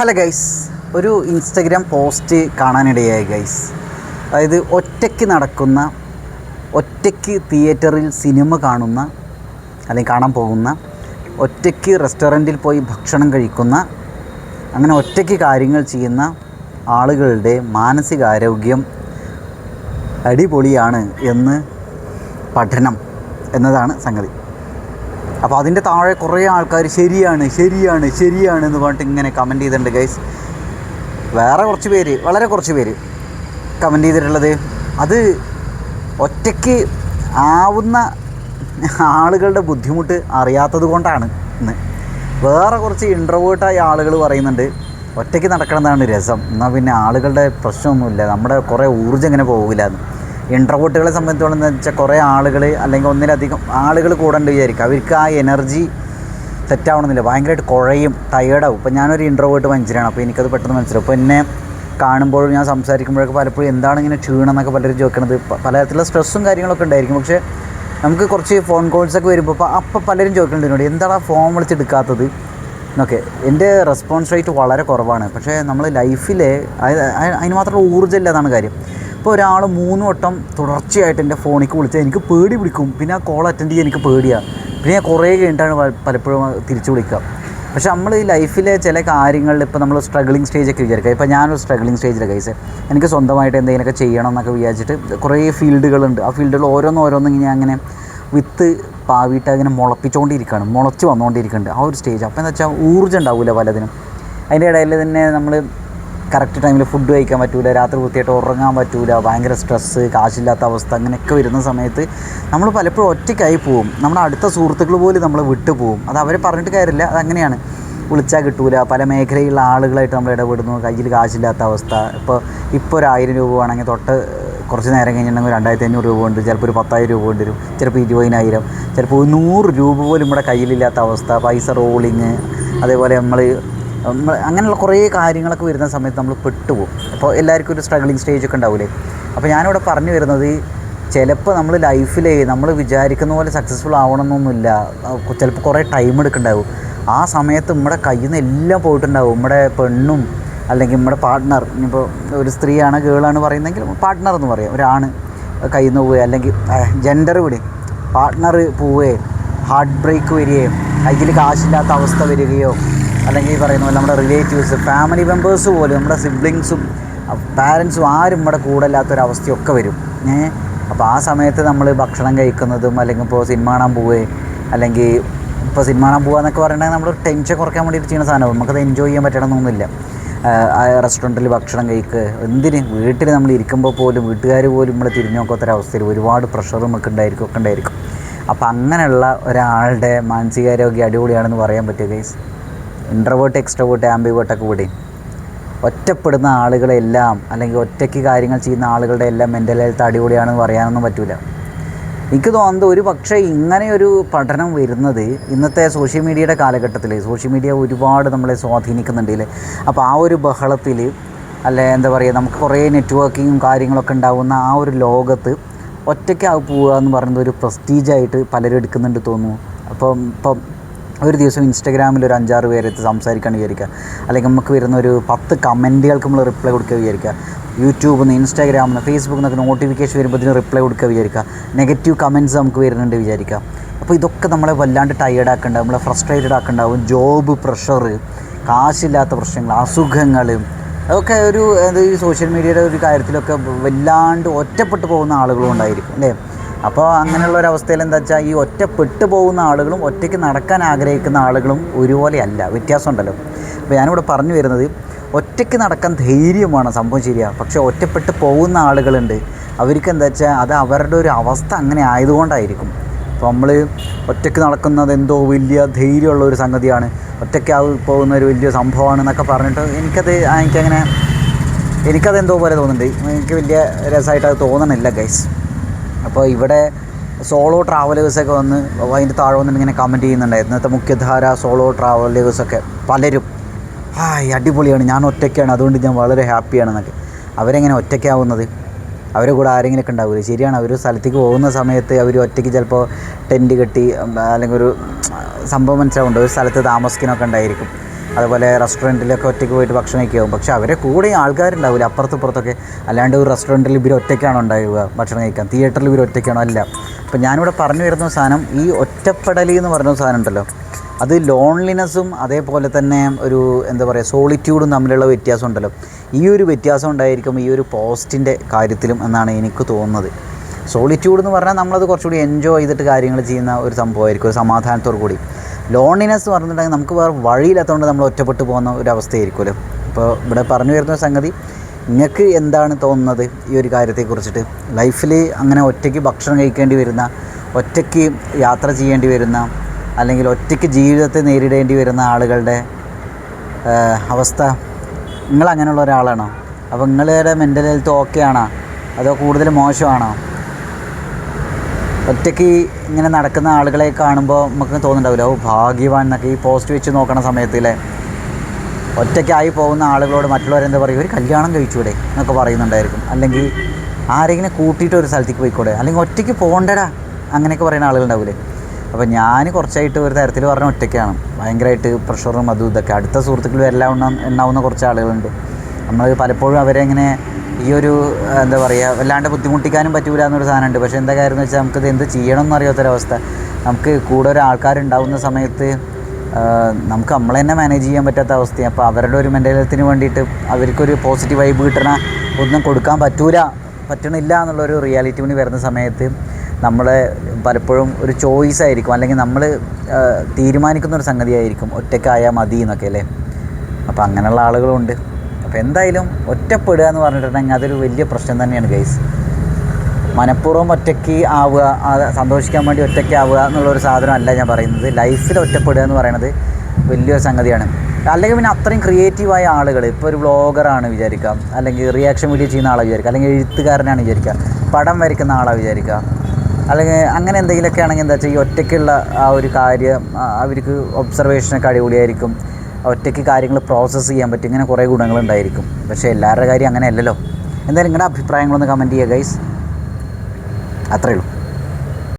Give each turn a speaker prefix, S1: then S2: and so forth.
S1: Hello guys ഒരു Instagram post കാണാനിടയായി guys. അതായത് ഒറ്റയ്ക്ക് നടക്കുന്ന ഒറ്റയ്ക്ക് തിയേറ്ററിൽ സിനിമ കാണുന്ന അല്ലെങ്കിൽ കാണാൻ പോകുന്ന ഒറ്റയ്ക്ക് റെസ്റ്റോറന്റിൽ പോയി ഭക്ഷണം കഴിക്കുന്ന അങ്ങനെ ഒറ്റയ്ക്ക് കാര്യങ്ങൾ ചെയ്യുന്ന ആളുകളുടെ മാനസികാരോഗ്യം അടിപൊളിയാണ് എന്ന് പഠനം എന്നതാണ് സംഗതി. അപ്പോൾ അതിന്റെ താഴെ കുറേ ആൾക്കാർ ശരിയാണ് ശരിയാണ് ശരിയാണ് എന്ന് പറഞ്ഞിട്ട് ഇങ്ങനെ കമന്റ് ചെയ്തിട്ടുണ്ട് ഗൈസ് വേറെ കുറച്ച് പേര് വളരെ കുറച്ച് പേര് കമന്റ് ചെയ്തിട്ടുള്ളത്. അത് ഒറ്റയ്ക്ക് ആവുന്ന ആളുകളുടെ ബുദ്ധിമുട്ട് അറിയാത്തത് കൊണ്ടാണ് ഇന്ന്. വേറെ കുറച്ച് ഇൻട്രവേർട്ടായ ആളുകൾ പറയുന്നുണ്ട് ഒറ്റയ്ക്ക് നടക്കണമെന്നാണ് രസം. എന്നാൽ പിന്നെ ആളുകളുടെ പ്രശ്നമൊന്നുമില്ല. നമ്മുടെ കുറേ ഊർജം ഇങ്ങനെ പോകില്ല ഇൻട്രവേർട്ടുകളെ സംബന്ധിച്ചോളം എന്ന് വെച്ചാൽ കുറേ ആളുകൾ അല്ലെങ്കിൽ ഒന്നിലധികം ആളുകൾ കൂടണ്ട് വിചാരിക്കും. അവർക്ക് ആ എനർജി സെറ്റാവണമെന്നില്ല ഭയങ്കരമായിട്ട് കുഴയും ടയേർഡാവും ഇപ്പം ഞാനൊരു ഇൻട്രോവേർട്ട് മനസ്സിലാണ് അപ്പോൾ എനിക്കത് പെട്ടെന്ന് മനസ്സിലാവും. അപ്പോൾ എന്നെ കാണുമ്പോഴും ഞാൻ സംസാരിക്കുമ്പോഴൊക്കെ പലപ്പോഴും എന്താണ് ഇങ്ങനെ ക്ഷീണം പലരും ചോദിക്കണത്. പലതരത്തിലുള്ള സ്ട്രെസ്സും കാര്യങ്ങളൊക്കെ ഉണ്ടായിരിക്കും. പക്ഷേ നമുക്ക് കുറച്ച് ഫോൺ കോൾസൊക്കെ വരുമ്പോൾ അപ്പോൾ അപ്പം പലരും ചോദിക്കുന്നുണ്ട് എന്നോട് എന്താണ് ഫോം വിളിച്ചെടുക്കാത്തത് എന്നൊക്കെ. എന്റെ റെസ്പോൺസ് റേറ്റ് വളരെ കുറവാണ്. പക്ഷേ നമ്മൾ ലൈഫിലെ അതിന് മാത്രം ഊർജം ഇല്ല എന്നാണ് കാര്യം. ഇപ്പോൾ ഒരാൾ മൂന്ന് വട്ടം തുടർച്ചയായിട്ട് എന്റെ ഫോണിലേക്ക് വിളിച്ചാൽ എനിക്ക് പേടി പിടിക്കും. പിന്നെ ആ കോൾ അറ്റൻഡ് ചെയ്യാൻ എനിക്ക് പേടിയാണ് പിന്നെ ഞാൻ കുറേ കഴിഞ്ഞിട്ടാണ് പലപ്പോഴും തിരിച്ചു വിളിക്കുക പക്ഷെ നമ്മൾ ഈ ലൈഫിലെ ചില കാര്യങ്ങളിൽ ഇപ്പോൾ നമ്മൾ സ്ട്രഗ്ലിംഗ് സ്റ്റേജൊക്കെ വിചാരിക്കുക ഇപ്പോൾ ഞാനൊരു സ്ട്രഗ്ലിംഗ് സ്റ്റേജിലെ കൈസ് എനിക്ക് സ്വന്തമായിട്ട് എന്തെങ്കിലുമൊക്കെ ചെയ്യണം എന്നൊക്കെ വിചാരിച്ചിട്ട് കുറേ ഫീൽഡുകളുണ്ട്. ആ ഫീൽഡുകൾ ഓരോന്ന് ഓരോന്നും ഇങ്ങനെ അങ്ങനെ വിത്ത് പാവിയിട്ട് അങ്ങനെ മുളപ്പിച്ചുകൊണ്ടിരിക്കുകയാണ് മുളച്ച് വന്നുകൊണ്ടിരിക്കുന്നുണ്ട് ആ ഒരു സ്റ്റേജ് അപ്പോൾ എന്താ വെച്ചാൽ ഊർജം ഉണ്ടാവില്ല പലതിനും. അതിന്റെ ഇടയിൽ തന്നെ നമ്മൾ കറക്റ്റ് ടൈമിൽ ഫുഡ് കഴിക്കാൻ പറ്റൂല രാത്രി വൃത്തിയായിട്ട് ഉറങ്ങാൻ പറ്റൂല ഭയങ്കര സ്ട്രെസ്സ് കാശില്ലാത്ത അവസ്ഥ അങ്ങനെയൊക്കെ വരുന്ന സമയത്ത് നമ്മൾ പലപ്പോഴും ഒറ്റയ്ക്കായി പോവും. നമ്മുടെ അടുത്ത സുഹൃത്തുക്കൾ പോലും നമ്മളെ വിട്ടു പോവും. അത് അവരെ പറഞ്ഞിട്ട് കാര്യമില്ല. അതങ്ങനെയാണ് വിളിച്ചാൽ കിട്ടൂല. പല മേഖലയിലുള്ള ആളുകളായിട്ട് നമ്മൾ ഇടപെടുന്നു. കയ്യിൽ കാശില്ലാത്ത അവസ്ഥ. ഇപ്പോൾ ഇപ്പോൾ ഒരു ആയിരം രൂപ വേണമെങ്കിൽ തൊട്ട് കുറച്ച് നേരം കഴിഞ്ഞിട്ടുണ്ടെങ്കിൽ രണ്ടായിരത്തി അഞ്ഞൂറ് രൂപ ഉണ്ട് ചിലപ്പോൾ ഒരു പത്തായിരം രൂപ ഉണ്ട് വരും. ചിലപ്പോൾ ഇരുപതിനായിരം. ചിലപ്പോൾ നൂറ് രൂപ പോലും നമ്മുടെ കയ്യിലില്ലാത്ത അവസ്ഥ. പൈസ റോളിങ് അതേപോലെ നമ്മൾ നമ്മൾ അങ്ങനെയുള്ള കുറേ കാര്യങ്ങളൊക്കെ വരുന്ന സമയത്ത് നമ്മൾ പെട്ടുപോകും. അപ്പോൾ എല്ലാവർക്കും ഒരു സ്ട്രഗ്ലിങ് സ്റ്റേജ് ഒക്കെ ഉണ്ടാവില്ലേ അപ്പോൾ ഞാനിവിടെ പറഞ്ഞു വരുന്നത് ചിലപ്പോൾ നമ്മൾ ലൈഫിൽ നമ്മൾ വിചാരിക്കുന്ന പോലെ സക്സസ്ഫുൾ ആവണമെന്നൊന്നുമില്ല ചിലപ്പോൾ കുറേ ടൈം എടുക്കുന്നുണ്ടാവും. ആ സമയത്ത് നമ്മുടെ കയ്യിൽ നിന്ന് എല്ലാം പോയിട്ടുണ്ടാവും. നമ്മുടെ പെണ്ണും അല്ലെങ്കിൽ നമ്മുടെ പാർട്ട്ണർ ഇനിയിപ്പോൾ ഒരു സ്ത്രീയാണ് ഗേളാണ് പറയുന്നെങ്കിൽ പാർട്ട്ണർ എന്ന് പറയാം. ഒരാണ് കയ്യിൽ നിന്ന് പോവുക അല്ലെങ്കിൽ ജെൻഡർ വിടെ. പാർട്ട്ണർ പോവുകയോ ഹാർട്ട് ബ്രേക്ക് വരികയോ കയ്യിൽ കാശില്ലാത്ത അവസ്ഥ വരികയോ അല്ലെങ്കിൽ ഈ പറയുന്ന പോലെ നമ്മുടെ റിലേറ്റീവ്സ് ഫാമിലി മെമ്പേഴ്സ് പോലും നമ്മുടെ സിബ്ലിങ്സും പാരൻസും ആരും നമ്മുടെ കൂടെ ഇല്ലാത്തൊരവസ്ഥയൊക്കെ വരും. ഏ? അപ്പോൾ ആ സമയത്ത് നമ്മൾ ഭക്ഷണം കഴിക്കുന്നതും അല്ലെങ്കിൽ ഇപ്പോൾ സിനിമ കാണാൻ പോവേ അല്ലെങ്കിൽ ഇപ്പോൾ സിനിമ കാണാൻ പോകുക എന്നൊക്കെ പറയുന്നത് നമ്മൾ ടെൻഷൻ കുറയ്ക്കാൻ വേണ്ടിയിട്ട് ചെയ്യുന്ന സാധനമാണ് നമുക്കത് എൻജോയ് ചെയ്യാൻ പറ്റണമെന്നൊന്നുമില്ല ആ റെസ്റ്റോറന്റിൽ ഭക്ഷണം കഴിക്കുക എന്തിന്? വീട്ടിൽ നമ്മൾ ഇരിക്കുമ്പോൾ പോലും വീട്ടുകാർ പോലും നമ്മൾ തിരിഞ്ഞു നോക്കാത്തൊരവസ്ഥയിൽ ഒരുപാട് പ്രഷർ നമുക്ക് ഉണ്ടായിരിക്കും ഒക്കെ ഉണ്ടായിരിക്കും. അപ്പോൾ അങ്ങനെയുള്ള ഒരാളുടെ മാനസികാരോഗ്യം അടിപൊളിയാണെന്ന് പറയാൻ പറ്റുക ഗൈസ് ഇൻട്രവേർട്ട് എക്സ്ട്രവേർട്ട് ആംബിവേർട്ടൊക്കെ കൂടി. ഒറ്റപ്പെടുന്ന ആളുകളെല്ലാം അല്ലെങ്കിൽ ഒറ്റയ്ക്ക് കാര്യങ്ങൾ ചെയ്യുന്ന ആളുകളുടെ എല്ലാം മെന്റൽ ഹെൽത്ത് അടിപൊളിയാണെന്ന് പറയാനൊന്നും പറ്റില്ല എനിക്ക് തോന്നുന്നത് ഒരു പക്ഷേ ഇങ്ങനെ ഒരു പഠനം വരുന്നത് ഇന്നത്തെ സോഷ്യൽ മീഡിയയുടെ കാലഘട്ടത്തിൽ സോഷ്യൽ മീഡിയ ഒരുപാട് നമ്മളെ സ്വാധീനിക്കുന്നുണ്ട് ഇല്ലേ? അപ്പോൾ ആ ഒരു ബഹളത്തിൽ അല്ലെ എന്താ പറയുക നമുക്ക് കുറേ നെറ്റ്വർക്കിങ്ങും കാര്യങ്ങളൊക്കെ ഉണ്ടാകുന്ന ആ ഒരു ലോകത്ത് ഒറ്റയ്ക്ക് പോവുക എന്ന് പറയുന്നത് ഒരു പ്രസ്റ്റീജായിട്ട് പലരും എടുക്കുന്നുണ്ട് തോന്നുന്നു. അപ്പം ഇപ്പം ഒരു ദിവസം ഇൻസ്റ്റാഗ്രാമിൽ ഒരു അഞ്ചാറ് പേരെടുത്ത് സംസാരിക്കാൻ വിചാരിക്കുക. അല്ലെങ്കിൽ നമുക്ക് വരുന്ന ഒരു പത്ത് കമന്റുകൾക്ക് നമ്മൾ റിപ്ലൈ കൊടുക്കുക വിചാരിക്കുക. യൂട്യൂബിൽ നിന്ന് ഇൻസ്റ്റാഗ്രാമിൽ നിന്ന് ഫേസ്ബുക്കിൽ നിന്നൊക്കെ നോട്ടിഫിക്കേഷൻ വരുമ്പോൾ റിപ്ലൈ കൊടുക്കുക വിചാരിക്കുക. നെഗറ്റീവ് കമന്റ്സ് നമുക്ക് വരുന്നുണ്ട് വിചാരിക്കുക. അപ്പോൾ ഇതൊക്കെ നമ്മളെ വല്ലാണ്ട് ടയേർഡ് ആക്കുന്നുണ്ടാവും. നമ്മളെ ഫ്രസ്ട്രേറ്റഡ് ആക്കുന്നുണ്ടാവും. ജോബ് പ്രഷർ കാശില്ലാത്ത പ്രശ്നങ്ങൾ അസുഖങ്ങൾ. അതൊക്കെ ഒരു ഈ സോഷ്യൽ മീഡിയയുടെ ഒരു കാര്യത്തിലൊക്കെ വല്ലാണ്ട് ഒറ്റപ്പെട്ടു പോകുന്ന ആളുകളും ഉണ്ടായിരിക്കും അല്ലേ? അപ്പോൾ അങ്ങനെയുള്ള ഒരു അവസ്ഥയിൽ എന്താ വെച്ചാൽ ഈ ഒറ്റപ്പെട്ടു പോകുന്ന ആളുകളും ഒറ്റയ്ക്ക് നടക്കാൻ ആഗ്രഹിക്കുന്ന ആളുകളും ഒരുപോലെയല്ല. വ്യത്യാസമുണ്ടല്ലോ. അപ്പോൾ ഞാനിവിടെ പറഞ്ഞു വരുന്നത് ഒറ്റയ്ക്ക് നടക്കാൻ ധൈര്യമാണ് സംഭവം ശരിയാണ് പക്ഷേ ഒറ്റപ്പെട്ട് പോകുന്ന ആളുകളുണ്ട്. അവർക്ക് എന്താ വെച്ചാൽ അത് അവരുടെ ഒരു അവസ്ഥ അങ്ങനെ ആയതുകൊണ്ടായിരിക്കും. അപ്പോൾ നമ്മൾ ഒറ്റയ്ക്ക് നടക്കുന്നത് എന്തോ വലിയ ധൈര്യമുള്ള ഒരു സംഗതിയാണ്. ഒറ്റയ്ക്ക് പോകുന്ന ഒരു വലിയ സംഭവമാണ് എന്നൊക്കെ പറഞ്ഞിട്ട് എനിക്കത് എനിക്കങ്ങനെ എനിക്കത് എന്തോ പോലെ തോന്നുന്നുണ്ട്. എനിക്ക് വലിയ രസമായിട്ട് അത് തോന്നണില്ല ഗൈസ്. അപ്പോൾ ഇവിടെ സോളോ ട്രാവലേഴ്സൊക്കെ വന്ന് അതിന്റെ താഴെ വന്നിട്ട് ഇങ്ങനെ കമന്റ് ചെയ്യുന്നുണ്ടായിരുന്നു. ഇന്നത്തെ മുഖ്യധാര സോളോ ട്രാവലേഴ്സൊക്കെ പലരും ആ അടിപൊളിയാണ് ഞാൻ ഒറ്റയ്ക്കാണ് അതുകൊണ്ട് ഞാൻ വളരെ ഹാപ്പിയാണ് ഹാപ്പിയാണെന്നൊക്കെ അവരെങ്ങനെ ഒറ്റയ്ക്കാവുന്നത്? അവരെ കൂടെ ആരെങ്കിലുമൊക്കെ ഉണ്ടാവില്ല ശരിയാണ് അവർ സ്ഥലത്തേക്ക് പോകുന്ന സമയത്ത് അവർ ഒറ്റയ്ക്ക് ചിലപ്പോൾ ടെന്റ് കെട്ടി അല്ലെങ്കിൽ ഒരു സംഭവം മനസ്സിലാവുന്നുണ്ട്. ഒരു സ്ഥലത്ത് താമസിക്കാനൊക്കെ ഉണ്ടായിരിക്കും. അതുപോലെ റെസ്റ്റോറന്റിലൊക്കെ ഒറ്റയ്ക്ക് പോയിട്ട് ഭക്ഷണം കഴിക്കാവും പക്ഷേ അവരെ കൂടെ ആൾക്കാരുണ്ടാവില്ല. അപ്പുറത്തും ഇപ്പുറത്തൊക്കെ അല്ലാണ്ട് ഒരു റെസ്റ്റോറന്റിൽ ഇവർ ഒറ്റയ്ക്കാണോ ഉണ്ടാവുക ഭക്ഷണം കഴിക്കാൻ? തിയേറ്ററിൽ ഇവർ ഒറ്റയ്ക്കാണോ? അല്ല. അപ്പം ഞാനിവിടെ പറഞ്ഞു വരുന്ന സാധനം ഈ ഒറ്റപ്പെടലി എന്ന് പറയുന്ന സാധനം ഉണ്ടല്ലോ. അത് ലോൺലിനെസ്സും അതേപോലെ തന്നെ ഒരു എന്താ പറയുക സോളിറ്റ്യൂഡും തമ്മിലുള്ള വ്യത്യാസം ഉണ്ടല്ലോ. ഈ ഒരു വ്യത്യാസം ഉണ്ടായിരിക്കും ഈ ഒരു പോസ്റ്റിന്റെ കാര്യത്തിലും എന്നാണ് എനിക്ക് തോന്നുന്നത്. സോളിറ്റ്യൂഡ് എന്ന് പറഞ്ഞാൽ നമ്മളത് കുറച്ചുകൂടി എൻജോയ് ചെയ്തിട്ട് കാര്യങ്ങൾ ചെയ്യുന്ന ഒരു സംഭവമായിരിക്കും ഒരു സമാധാനത്തോടു കൂടി. ലോൺലിനെസ് പറഞ്ഞിട്ടുണ്ടെങ്കിൽ നമുക്ക് വേറെ വഴിയില്ലാത്തതുകൊണ്ട് നമ്മൾ ഒറ്റപ്പെട്ടു പോകുന്ന ഒരു അവസ്ഥയായിരിക്കുമല്ലോ അപ്പോൾ ഇവിടെ പറഞ്ഞു വരുന്ന സംഗതി നിങ്ങൾക്ക് എന്താണ് തോന്നുന്നത് ഈ ഒരു കാര്യത്തെക്കുറിച്ചിട്ട്? ലൈഫിൽ അങ്ങനെ ഒറ്റയ്ക്ക് ഭക്ഷണം കഴിക്കേണ്ടി വരുന്ന ഒറ്റയ്ക്ക് യാത്ര ചെയ്യേണ്ടി വരുന്ന അല്ലെങ്കിൽ ഒറ്റയ്ക്ക് ജീവിതത്തെ നേരിടേണ്ടി വരുന്ന ആളുകളുടെ അവസ്ഥ നിങ്ങൾ അങ്ങനെയുള്ള ഒരാളാണോ? അപ്പോൾ നിങ്ങളുടെ മെന്റൽ ഹെൽത്ത് ഓക്കെ ആണോ? അതോ കൂടുതൽ മോശമാണോ? ഒറ്റയ്ക്ക് ഇങ്ങനെ നടക്കുന്ന ആളുകളെ കാണുമ്പോൾ നമുക്ക് തോന്നുന്നുണ്ടാവില്ല. ഓ ഭാഗ്യവാൻ എന്നൊക്കെ ഈ പോസ്റ്റ് വെച്ച് നോക്കണ സമയത്തിലെ ഒറ്റയ്ക്കായി പോകുന്ന ആളുകളോട് മറ്റുള്ളവരെന്താ പറയും ഒരു കല്യാണം കഴിച്ചൂടെ എന്നൊക്കെ പറയുന്നുണ്ടായിരിക്കും. അല്ലെങ്കിൽ ആരെങ്കിലും കൂട്ടിയിട്ട് ഒരു സ്ഥലത്തേക്ക് പോയിക്കൂടെ? അല്ലെങ്കിൽ ഒറ്റയ്ക്ക് പോകണ്ടടാ അങ്ങനെയൊക്കെ പറയുന്ന ആളുകളുണ്ടാവില്ലേ? അപ്പോൾ ഞാൻ കുറച്ചായിട്ട് ഒരു തരത്തിൽ പറഞ്ഞ ഒറ്റയ്ക്കാണ്. ഭയങ്കരമായിട്ട് പ്രഷറും അതും ഇതൊക്കെ. അടുത്ത സുഹൃത്തുക്കൾ എല്ലാം ഉണ്ടാവുന്ന കുറച്ച് ആളുകളുണ്ട്. നമ്മൾ പലപ്പോഴും അവരെ ഇങ്ങനെ ഈ ഒരു എന്താ പറയുക വല്ലാണ്ട് ബുദ്ധിമുട്ടിക്കാനും പറ്റൂല എന്നൊരു സാധനമുണ്ട്. പക്ഷേ എന്താ കാര്യം എന്ന് വെച്ചാൽ നമുക്കിത് എന്ത് ചെയ്യണം എന്നറിയാത്തൊരവസ്ഥ നമുക്ക് കൂടെ ഒരു ആൾക്കാരുണ്ടാവുന്ന സമയത്ത് നമുക്ക് നമ്മൾ തന്നെ മാനേജ് ചെയ്യാൻ പറ്റാത്ത അവസ്ഥയാണ് അപ്പോൾ അവരുടെ ഒരു മെന്റൽ ഹെൽത്തിന് വേണ്ടിയിട്ട് അവർക്കൊരു പോസിറ്റീവ് വൈബ് കിട്ടണ ഒന്നും കൊടുക്കാൻ പറ്റൂല പറ്റണില്ല എന്നുള്ളൊരു റിയാലിറ്റി കൂടി വരുന്ന സമയത്ത് നമ്മൾ പലപ്പോഴും ഒരു ചോയ്സ് ആയിരിക്കും. അല്ലെങ്കിൽ നമ്മൾ തീരുമാനിക്കുന്ന ഒരു സംഗതിയായിരിക്കും. ഒറ്റയ്ക്കായാൽ മതി എന്നൊക്കെ അല്ലേ? അപ്പോൾ അങ്ങനെയുള്ള ആളുകളുണ്ട്. അപ്പോൾ എന്തായാലും ഒറ്റപ്പെടുക എന്ന് പറഞ്ഞിട്ടുണ്ടെങ്കിൽ അതൊരു വലിയ പ്രശ്നം തന്നെയാണ് ഗൈസ് മനഃപൂർവം ഒറ്റയ്ക്ക് ആവുക സന്തോഷിക്കാൻ വേണ്ടി ഒറ്റയ്ക്ക് ആവുക എന്നുള്ളൊരു സാധനമല്ല ഞാൻ പറയുന്നത്. ലൈഫിൽ ഒറ്റപ്പെടുക എന്ന് പറയുന്നത് വലിയൊരു സംഗതിയാണ്. അല്ലെങ്കിൽ പിന്നെ അത്രയും ക്രിയേറ്റീവായ ആളുകൾ ഇപ്പോൾ ഒരു വ്ളോഗറാണ് വിചാരിക്കാം അല്ലെങ്കിൽ റിയാക്ഷൻ വീഡിയോ ചെയ്യുന്ന ആളെ വിചാരിക്കുക അല്ലെങ്കിൽ എഴുത്തുകാരനാണ് വിചാരിക്കുക പടം വരയ്ക്കുന്ന ആളെ വിചാരിക്കുക അല്ലെങ്കിൽ അങ്ങനെ എന്തെങ്കിലുമൊക്കെ ആണെങ്കിൽ എന്താ വെച്ചാൽ ഈ ഒറ്റയ്ക്കുള്ള ആ ഒരു കാര്യം അവർക്ക് ഒബ്സർവേഷനൊക്കെ അടിപൊളിയായിരിക്കും. ഒറ്റയ്ക്ക് കാര്യങ്ങൾ പ്രോസസ്സ് ചെയ്യാൻ പറ്റും. ഇങ്ങനെ കുറേ ഗുണങ്ങളുണ്ടായിരിക്കും. പക്ഷേ എല്ലാവരുടെ കാര്യം അങ്ങനെയല്ലല്ലോ. എന്തായാലും നിങ്ങളുടെ അഭിപ്രായങ്ങളൊന്ന് കമന്റ് ചെയ്യുക ഗൈസ് അത്രയേ ഉള്ളൂ.